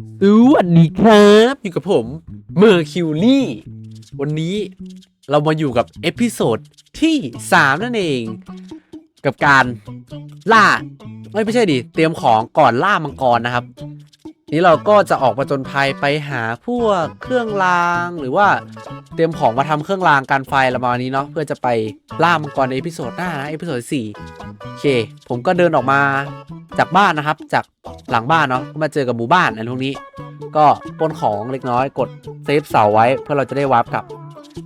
สวัสดีครับอยู่กับผมเมอร์คิวลี่วันนี้เรามาอยู่กับเอพิโซดที่ 3 นั่นเอง กับการล่าไม่ไม่ใช่ดิ เตรียมของก่อนล่ามังกรนะครับ นี้เราก็จะออกมาจนภัยไปหาพวกเครื่องราง หรือว่าเตรียมของมาทำเครื่องรางการไฟอะไรประมาณนี้เนาะเพื่อจะไปล่ามังกรในเอพิโซดหน้านะเอพิโซดสี่โอเค ผมก็เดินออกมาจากบ้านนะครับ จากหลังบ้านเนาะก็มาเจอกับหมู่บ้านอะไรพวกนี้ ก็ปนของเล็กน้อยกดเซฟเสาไว้เพื่อเราจะได้วาร์ปกลับ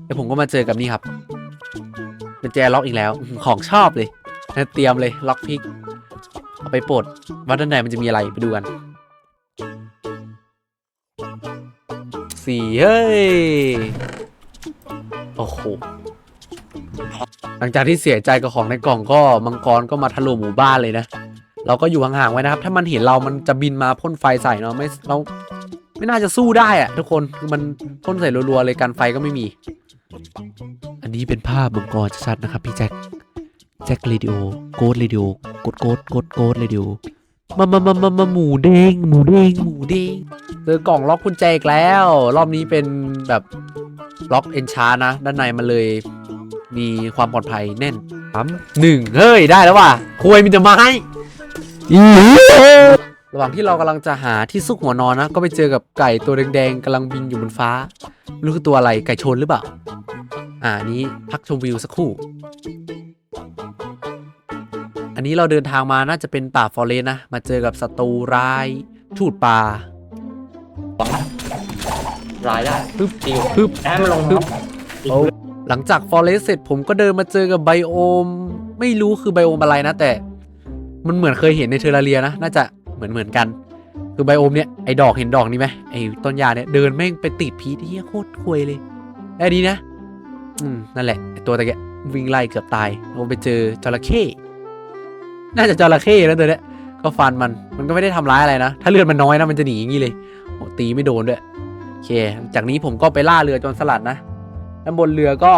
แล้วผมก็มาเจอกับนี่ครับเป็นแจล็อกอีกแล้วของชอบเลยเตรียมเลยล็อกพิกเอาไปปลดว่าด้านในมันจะมีอะไรไปดูกัน สี่เฮ้ย โอ้โห หลังจากที่เสียใจกับของในกล่องก็มังกรก็มาถล่มหมู่บ้านเลยนะ เราก็อยู่ห่างๆไว้นะครับ ถ้ามันเห็นเรามันจะบินมาพ่นไฟใส่เนาะไม่เราไม่น่าจะสู้ได้อะทุกคนคือมันพ่นใส่รัวๆเลยกันไฟก็ไม่มี อันนี้เป็นภาพมังกรชัดๆนะครับ พี่แจ็คแจ็คเรดิโอโกดเรดิโอกดโกดโกดโกดเรดิโอ มามามามามาหมูเด้งหมูเด้งหมูเด้งเจอกล่องล็อกกุญแจอีกแล้ว รอบนี้เป็นแบบล็อกเอนชานะ ด้านในมันเลยมีความปลอดภัยแน่นสามหนึ่งเฮ้ย ได้แล้วว่ะคุยมีแต่ไม้อีระหว่างที่เรากำลังจะหาที่ซุกหัวนอนนะ ก็ไปเจอกับไก่ตัวแดงๆกำลังบินอยู่บนฟ้าไม่รู้คือตัวอะไรไก่ชนหรือเปล่า อ่านี้พักชมวิวสักครู่ อันนี้เราเดินทางมาน่าจะเป็นป่าฟอเรสต์นะ มาเจอกับศัตรูร้ายทูดป่ารายได้ปึ๊บจริงปึ๊บให้มันลงปึ๊บเนาะเอาหลังจากฟอเรสเสร็จผมก็เดินมาเจอกับไบโอม ไม่รู้คือไบโอมอะไรนะแต่ มันเหมือนเคยเห็นในเทอร์เรียนะ น่าจะเหมือนเหมือนกัน คือไบโอมเนี่ยไอ้ดอกเห็นดอกนี้ไหมไอ้ต้นยาเนี่ยเดินแม่งไปติดพีทเฮียโคตรควยเลยได้ดีนะ อืมนั่นแหละไอ้ตัวตะเกียวิ่งไล่เกือบตายเราไปเจอจระเข้ น่าจะจระเข้แล้วตัวเนี้ยก็ฟันมันมันก็ไม่ได้ทำร้ายอะไรนะ ถ้าเลือดมันน้อยนะมันจะหนีอย่างนี้เลยโอ้ตีไม่โดนด้วยโอเค จากนี้ผมก็ไปล่าเรือจนสลัดนะด้านบนเรือก็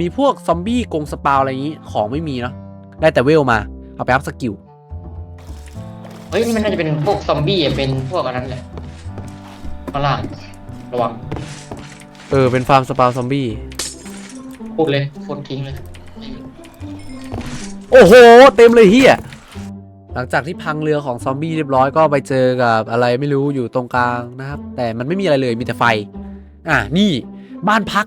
มีพวกซอมบี้กรงสปาวอะไรอย่างนี้ของไม่มีเนาะได้แต่เวลมา เอาไปอัพสกิลเฮ้ยนี่มันน่าจะเป็นพวกซอมบี้อะเป็นพวกอันนั้นแหละข้างล่างระวังเออเป็นฟาร์มสปาวซอมบี้พูดเลยโคตรทิ้งเลย โอ้โห เต็มเลยเฮียหลังจากที่พังเรือของซอมบี้เรียบร้อยก็ไปเจอกับอะไรไม่รู้อยู่ตรงกลางนะครับ แต่มันไม่มีอะไรเลยมีแต่ไฟ อะนี่บ้านพัก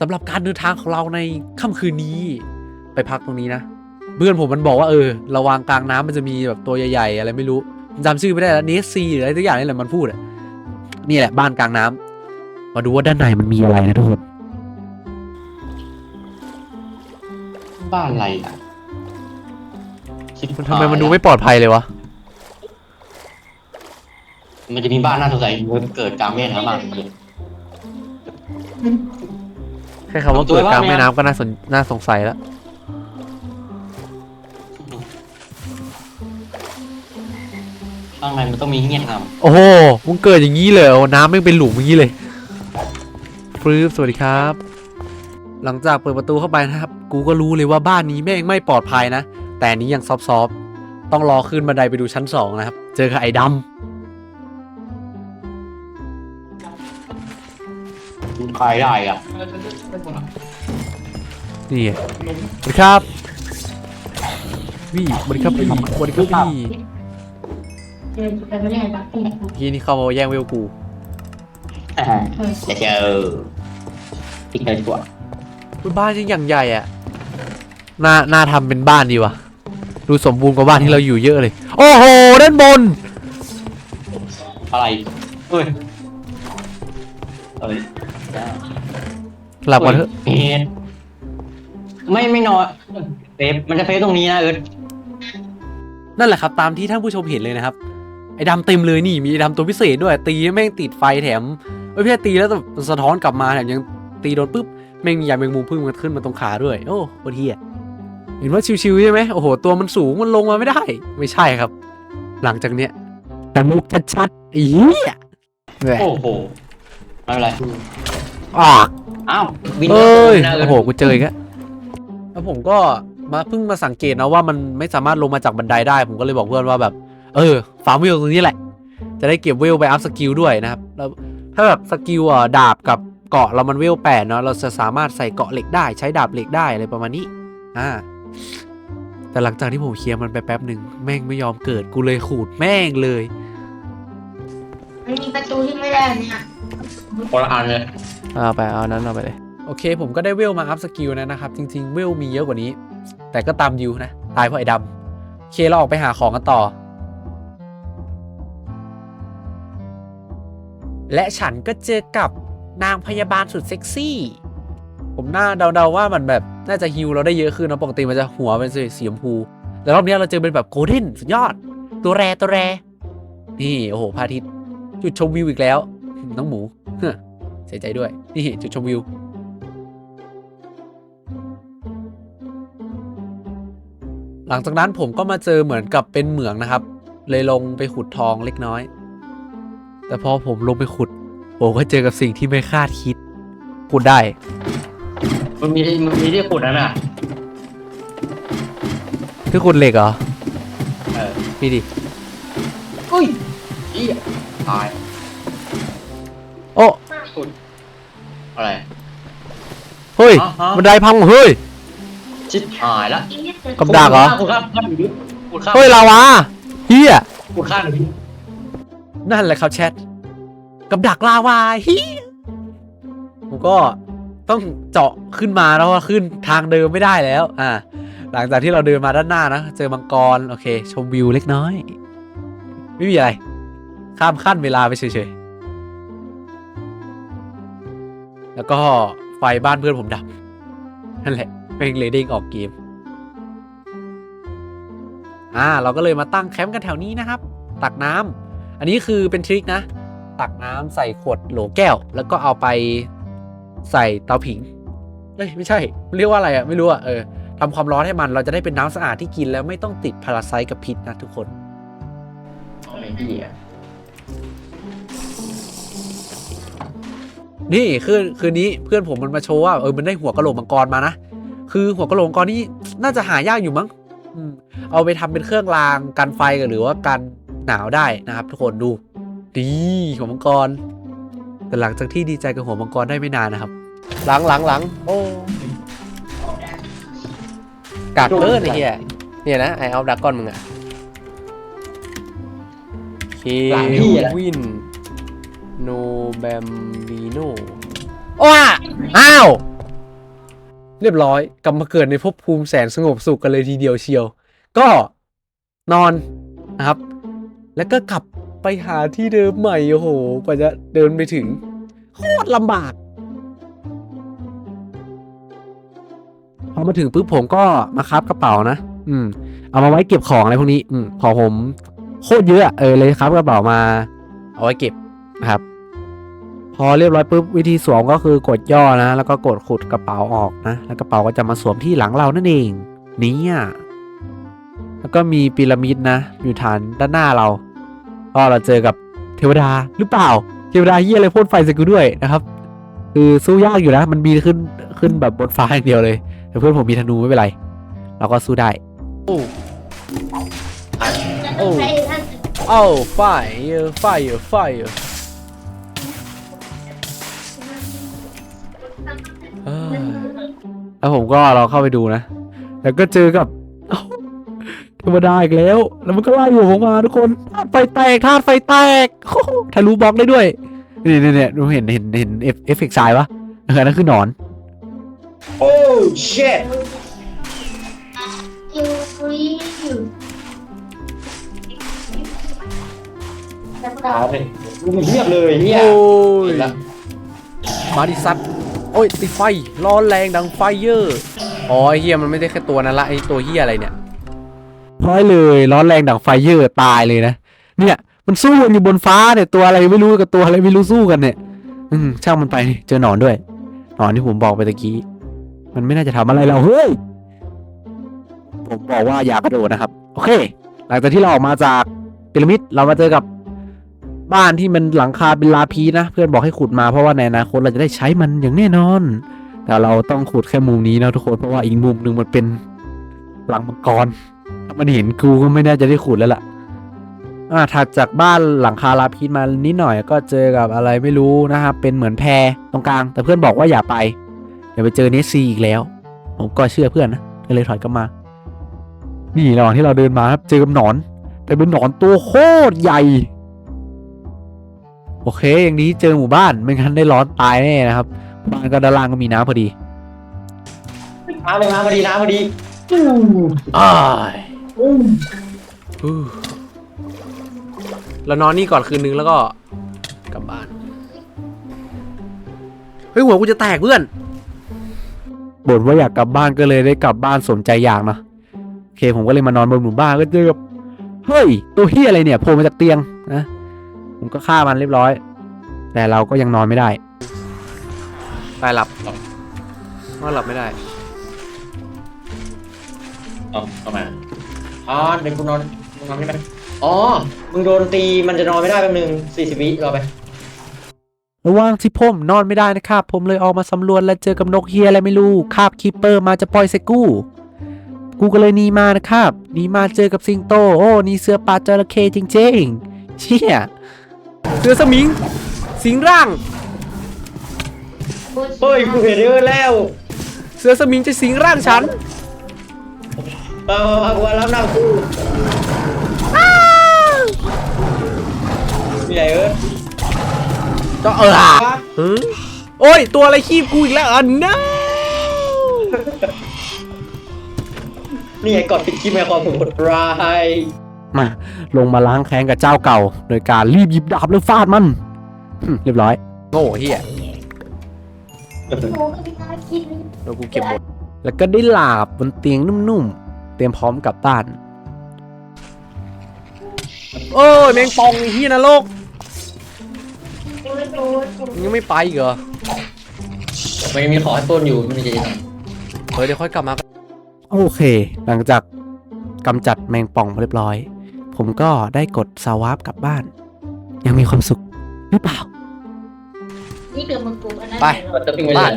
สำหรับการเดินทางของเราในค่ำคืนนี้ ไปพักตรงนี้นะเพื่อนผมมันบอกว่าเออระวางกลางน้ำมันจะมีแบบตัวใหญ่ๆ อะไรไม่รู้จำชื่อไม่ได้แล้วเนสซีหรืออะไรทุกอย่างนี่แหละมันพูดอะนี่แหละบ้านกลางน้ำมาดูว่าด้านในมันมีอะไรนะทุกคนบ้านอะไรอะ คิดมันทำไมมันดูไม่ปลอดภัยเลยวะ มันจะมีบ้านน่าสงสัยมันเกิดกลางแม่น้ำอะแค่คำว่าเกิดกลางแม่น้ำก็น่าสนน่าสงสัยแล้วข้างในมันต้องมีเงี้ยงโอ้โหมึงเกิดอย่างนี้เลยเหรอน้ำไม่งเป็นหลุมอย่างนี้เลยฟรืบสวัสดีครับ หลังจากเปิดประตูเข้าไปนะครับ กูก็รู้เลยว่าบ้านนี้แม่งไม่ปลอดภัยนะ แต่อันนี้ยังซอฟต์ๆต้องรอขึ้นบันไดไปดูชั้นสองนะครับ เจอกับไอ้ดำคลายได้อะำนี่ไงสวัสดีครับวี่สวัสดีครับพี่สวัสดีครับพี่พี่นี่เข้ามาแย่งเวลกูจะเจอทิ้งเลยดีกว่าบ้านยังอย่างใหญ่อะน่าน่าทำเป็นบ้านดีวะ ดูสมบูรณ์กว่าบ้านที่เราอยู่เยอะเลย โอ้โหด้านบน อะไรเฮ้ยเอ้ยหลับก่อนเถอะเฮ้ยไม่ไม่นอนเซฟมันจะเซฟตรงนี้นะเอิร์ธนั่นแหละครับ ตามที่ท่านผู้ชมเห็นเลยนะครับ ไอ้ดำเต็มเลยนี่มีไอ้ดำตัวพิเศษด้วย ตีแม่งติดไฟแถมไม่ใช่ตีแล้วแบบสะท้อนกลับมาแถมยังตีโดนปุ๊บแม่งมียาแมงมุมพึ่งมันขึ้นมาตรงขาด้วย โอ้โคตรเฮีย เห็นว่าชิวๆใช่ไหมโอ้โห ตัวมันสูงมันลงมาไม่ได้ ไม่ใช่ครับ หลังจากเนี้ยแต่มุกชัดๆอีเหี้ยแหวะโอ้โหไม่เป็นไรอะอ้าวบินเอ้ยนะเอิโอ้ร์ธโหกูเจออีกแล้วแล้วผมก็มาเพิ่งมาสังเกตนะว่ามันไม่สามารถลงมาจากบันไดได้ ผมก็เลยบอกเพื่อนว่าแบบ เออฟาร์มวิวตรงนี้แหละ จะได้เก็บเวลไปอัพสกิลด้วยนะครับแล้วถ้าแบบสกิลอะดาบกับเกาะเรามันเวลแปดเนาะเราจะสามารถใส่เกาะเหล็กได้ใช้ดาบเหล็กได้อะไรประมาณนี้อ่า แต่หลังจากที่ผมเคลียร์มันไปแป๊บหนึ่งแม่งไม่ยอมเกิดกูเลยขูดแม่งเลย มันมีประตูที่ไม่ได้เนี่ยคนละอันเลยเอาไปเอานั้นเอาไปเลยโอเค ผมก็ได้เวลมาอัพสกิลนะนะครับ จริง ๆ เวลมีเยอะกว่านี้ แต่ก็ตามยูนะ ตายเพราะไอ้ดำโอเคเราออกไปหาของกันต่อ และฉันก็เจอกับนางพยาบาลสุดเซ็กซี่ ผมน่าเดาๆว่ามันแบบน่าจะฮิวเราได้เยอะขึ้นนอะปกติมันจะหัวเป็นสีสีชมพูแต่รอบนี้เราเจอเป็นแบบโกลเด้นสุดยอด ตัวแรตัวแร นี่โอ้โหพระอาทิตย์จุดชมวิวอีกแล้ว น้องหมูเสียใจด้วย นี่จุดชมวิวหลังจากนั้นผมก็มาเจอเหมือนกับเป็นเหมืองนะครับ เลยลงไปขุดทองเล็กน้อย แต่พอผมลงไปขุด ผมก็เจอกับสิ่งที่ไม่คาดคิด ขุดได้ มันมีมันมีที่ขุดนั่นน่ะคือขุดเหล็กเหรอเออนี่ดิอุ้ยอีตายโอ้ขุดอะไรเฮ้ยอ๋อฮะบันไดพังเฮ้ยชิดหายละอีกนิดเดียวกับดักเหรอขุดข้ามข้ามอยู่ดิขุดข้ามเฮ้ยลาวาเฮียขุดข้ามอยู่ดินั่นแหละครับแชทกับดักลาวาเฮียผมก็ ต้องเจาะขึ้นมาแล้วว่าขึ้นทางเดิมไม่ได้แล้ว อ่า หลังจากที่เราเดินมาด้านหน้านะ เจอมังกร โอเค ชมวิวเล็กน้อย ไม่มีอะไร ข้ามขั้นเวลาไปเฉยๆ แล้วก็ไฟบ้านเพื่อนผมดับ นั่นแหละเป็นเลดดิ้งออกเกม อ่า เราก็เลยมาตั้งแคมป์กันแถวนี้นะครับ ตักน้ำอันนี้คือเป็นทริคนะ ตักน้ำใส่ขวดโหลแก้ว แล้วก็เอาไป ใส่เตาผิงเอ้ยไม่ใช่เรียกว่าอะไรอะไม่รู้อะเออทำความร้อนให้มันเราจะได้เป็นน้ำสะอาดที่กินแล้วไม่ต้องติดพาราไซต์กับพิษนะทุกคนไอ้เหี้ยนี่คืนคืนนี้เพื่อนผมมันมาโชว์ว่าเออมันได้หัวกะโหลกมังกรมานะคือหัวกะโหลกมังกรนี่น่าจะหายากอยู่มั้งเอาไปทำเป็นเครื่องรางกันไฟหรือว่ากันหนาวได้นะครับ ทุกคนดูดีหัวมังกร แต่หลังจากที่ดีใจกับหัวมังกรได้ไม่นานนะครับ หลังหลังหลังโอ้กากเกินไอ้เหี้ยเนี่ยนะไอเอาดักก้อนมึงอะเควินโนแบมบีโนว้าอ้าว เรียบร้อยกลับมาเกิดในภพภูมิแสนสงบสุขกันเลยทีเดียวเชียว ก็นอนนะครับ แล้วก็กลับ ไปหาที่เดิมใหม่โอ้โหกว่าจะเดินไปถึงโคตรลำบาก พอมาถึงปุ๊บผมก็มาคับกระเป๋านะ อืม เอามาไว้เก็บของอะไรพวกนี้ อืมของผมโคตรเยอะเออเลยครับกระเป๋ามาเอาไว้เก็บนะครับ พอเรียบร้อยปุ๊บวิธีสวมก็คือกดย่อนะ แล้วก็กดขุดกระเป๋าออกนะ แล้วกระเป๋าก็จะมาสวมที่หลังเรานั่นเองนี่ยแล้วก็มีพีระมิดนะ อยู่ฐานด้านหน้าเรา ก็เราเจอกับเทวดาหรือเปล่า เทวดาเฮียอะไรพ่นไฟใส่กูด้วยนะครับ คือสู้ยากอยู่นะ มันบีขึ้นขึ้นแบบบนฟ้าอย่างเดียวเลย แต่เพื่อนผมมีธนูไม่เป็นไร เราก็สู้ได้ โอ้โอ้ไปท่านโอ้ไฟไฟไฟแล้วผมก็เราเข้าไปดูนะ แล้วก็เจอกับ เอ้าธรรมดาอีกแล้ว แล้วมันก็ไล่หัวผมมาทุกคนธาตุไฟแตกธาตุไฟแตกโอ้โหทะลุบล็อกได้ด้วยเนี่ยเนี่ยเนี่ยดูเห็นเห็นเห็นเอฟเอฟเฟกต์ทรายวะเออนั่นคือหนอน โอ้เช็ดยูวีอยู่แล้วก็ตายเลยกูเงียบเลยเฮียโอ้ย เห็นละมาดิซัตโอ้ยติดไฟ ร้อนแรงดังไฟเยอร์อ๋อไอเฮียมันไม่ได้แค่ตัวนั้นละไอตัวเฮียอะไรเนี่ย ร้อยเลยร้อนแรงดังไฟเยอร์ตายเลยนะเนี่ยมันสู้กันอยู่บนฟ้าเนี่ยตัวอะไรไม่รู้กับตัวอะไรไม่รู้สู้กันเนี่ย อืมช่างมันไปเจอหนอนด้วยหนอนที่ผมบอกไปตะกี้ มันไม่น่าจะทำอะไรเราเฮ้ยผมบอกว่าอย่ากระโดดนะครับ โอเค หลังจากที่เราออกมาจากพีระมิดเรามาเจอกับบ้านที่มันหลังคาเป็นลาพีนะ เพื่อนบอกให้ขุดมาเพราะว่าในอนาคตเราจะได้ใช้มันอย่างแน่นอน แต่เราต้องขุดแค่มุมนี้นะทุกคนเพราะว่าอีกมุมหนึ่งมันเป็นหลังมังกร มันเห็นกูก็ไม่น่าจะได้ขุดแล้วล่ะ อ่าถัดจากบ้านหลังคาลาพีนมานิดหน่อยก็เจอกับอะไรไม่รู้นะครับ เป็นเหมือนแพตรงกลาง แต่เพื่อนบอกว่าอย่าไป เดี๋ยวไปเจอเนสซีอีกแล้ว ผมก็เชื่อเพื่อนนะก็เลยถอยกลับมา นี่ระหว่างที่เราเดินมาครับเจอกับหนอน แต่เป็นหนอนตัวโคตรใหญ่ โอเค อย่างนี้เจอหมู่บ้านไม่งั้นได้ร้อนตายแน่นะครับบ้านก็ด้านล่างก็มีน้ำพอดีน้ำเลยน้ำพอดีน้ำพอดีอ้าย ฮู้เรานอนนี่ก่อนคืนนึงแล้วก็กลับบ้าน เฮ้ยหัวกูจะแตกเพื่อน บ่นว่าอยากกลับบ้านก็เลยได้กลับบ้านสมใจอยากเนอะโอเคผมก็เลยมานอนบนหมู่บ้านก็เจอกับเฮ้ย ตัวเฮียอะไรเนี่ยโผล่มาจากเตียงนะผมก็ฆ่ามันเรียบร้อย แต่เราก็ยังนอนไม่ได้ตายหลับนอนหลับไม่ได้ เอาเข้ามา อ๋อเดี๋ยวกูนอนมึงนอนไม่ได้อ๋อ มึงโดนตีมันจะนอนไม่ได้แป๊บนึงสี่สิบวิรอไป ระหว่างที่ผมนอนไม่ได้นะครับ ผมเลยออกมาสำรวจและเจอกับนกเฮียอะไรไม่รู้คาบคีปเปอร์มาจะปล่อยใส่กูกูก็เลยหนีมานะครับหนีมาเจอกับสิงโต โอ้นี่เสือป่าจระเข้จริงๆเชี่ยเสือสมิง สิงร่าง เฮ้ยกูเห็นเยอะแล้ว เสือสมิงจะสิงร่างฉัน มามามากูมารับหน้ากูมีอะไรเอ้ยก็เอออะหือโอ้ย ตัวอะไรคีบกูอีกแล้วอะ no นี่ไงกดปิดคลิปไงความโหดร้ายมาลงมาล้างแค้นกับเจ้าเก่า โดยการรีบหยิบดาบแล้วฟาดมันหึเรียบร้อย โง่เฮียโอ้ก็ไม่น่ากินเลยแล้วกูเก็บหมดแล้วก็ได้หลาบบนเตียงนุ่มๆ เตรียมพร้อมกลับบ้านโอ้ยแมงปองไอ้เฮียนรกยังไม่โดนมึงยังไม่ไปอีกเหรอมันยังมีขอให้ต้นอยู่มันจะยังไงเฮ้ยเดี๋ยวค่อยกลับมา โอเค หลังจากกำจัดแมงป่องเรียบร้อย ผมก็ได้กดสวาร์ปกลับบ้าน ยังมีความสุขหรือเปล่า นี่เดือดมึงปลูกอันนั้นไปเหรก็อจะปิ้งไว้เลย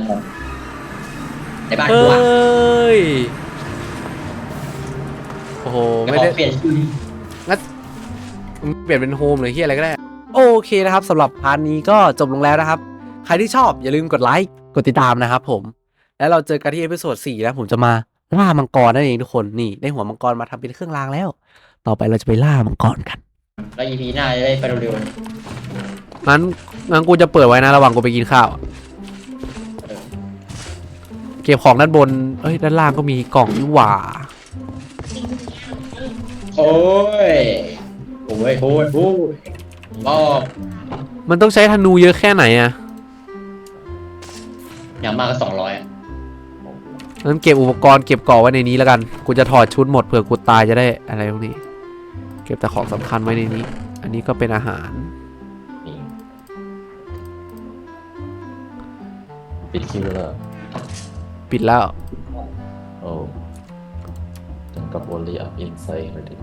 ในบ้านเอกูอะ้ย โอ้โหไม่ไม่ได้ได้เปลี่ยนชื่อมึงเปลี่ยนเป็นโฮมหรือที่อะไรก็ได้ โอเคนะครับสำหรับพาร์ทนี้ก็จบลงแล้วนะครับ ใครที่ชอบอย่าลืมกดไลค์กดติดตามนะครับผม แล้วเราเจอกันที่เอพิโซด4แล้วผมจะมาล่ามังกรนั่นเองทุกคนนี่ได้หัวมังกรมาทำเป็นเครื่องรางแล้ว ต่อไปเราจะไปล่ามังกรกันแล้ว EP หน้าจะได้ไปเร็วงั้นงั้นกูจะเปิดไว้นะระหว่างกูไปกินข้าวอะเก็บของด้านบนเอ้ยด้านล่างก็มีกล่องนี่หว่าๆ โอ้ย โอ้ยโอ้ยโอ้ยรอบมันต้องใช้ธนูเยอะแค่ไหนอะอย่างมากก็สองร้อยงั้นเก็บอุปกรณ์เก็บก่อไว้ในนี้แล้วกัน กูจะถอดชุดหมดเผื่อกูตายจะได้อะไรพวกนี้ เก็บแต่ของสำคัญไว้ในนี้ อันนี้ก็เป็นอาหาร ปิดคิวแล้วปิดแล้ว โอ้ถึงกับโอลีอัพอินไซด์เลยดิ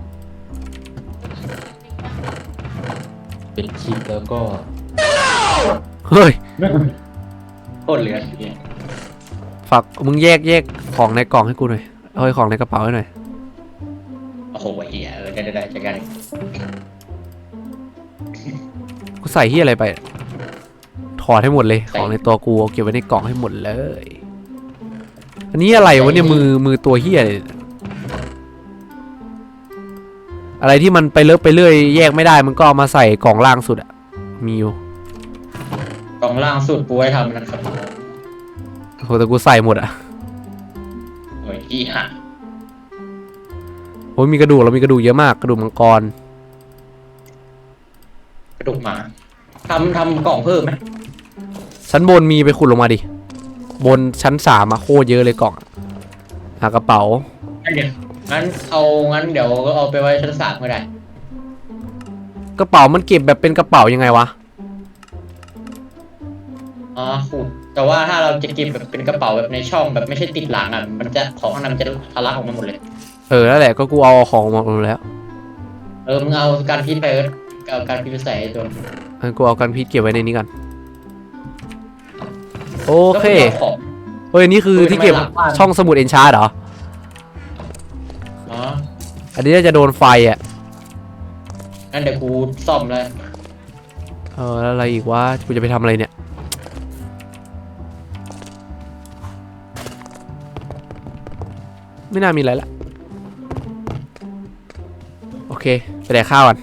ปิดคลิปแล้วก็เฮ้ย โคตรเหลือเนี่ยฝากมึงแยกแยกของในกล่องให้กูหน่อยเอาไอ้ของในกระเป๋าให้หน่อย โอ้โหไอ้เหี้ยเออได้ได้ได้จัดการกูใส่ที่อะไรไป ถอดให้หมดเลย ของในตัวกูเอาเก็บไว้ในกล่องให้หมดเลย อันนี้อะไรวะเนี่ยมือมือตัวเฮียเลย อะไรที่มันไปเลอะไปเรื่อยแยกไม่ได้มันก็เอามาใส่กล่องล่างสุดอะมีอยู่กล่องล่างสุดปูไว้ทำนะครับโหแต่กูใส่หมดอะโอ้ยอีห่าโอ้ยมีกระดูกเรามีกระดูกเยอะมากกระดูกมังกรกระดูกหมาทำทำกล่องเพิ่มไหมชั้นบนมีไปขุดลงมาดิบนชั้นสามอะโคตรเยอะเลยกล่องอะหากระเป๋างั้นเดี๋ยว งั้นเอางั้นเดี๋ยวก็เอาไปไว้ชั้นสามก็ได้ กระเป๋ามันเก็บแบบเป็นกระเป๋ายังไงวะ อ๋อขุดแต่ว่าถ้าเราจะเก็บแบบเป็นกระเป๋าแบบในช่องแบบไม่ใช่ติดหลังอะ มันจะของข้างในมันจะทะลักออกมาหมดเลย เออนั่นแหละก็กูเอาของมาหมดแล้วเออมึงเอาการพิษไปเออเอาการพิษไปใส่ไอ้ตัวงั้นกูเอากันพิษเก็บไว้ในนี้กันโอเคแล้วมึงาของ เฮ้ยอันนี่คือเออที่เก็บทำไมหลังบ้านช่องสมุดเอนชาร์ดเหรอ อ๋ออันนี้น่าจะโดนไฟอะไองั้นเดี๋ยวกูซ่อมเลยเออแล้วอะไรอีกวะกูจะไปทำอะไรเนี่ย ไม่น่ามีอะไรละ โอเค ไปแดกข้าวก่อน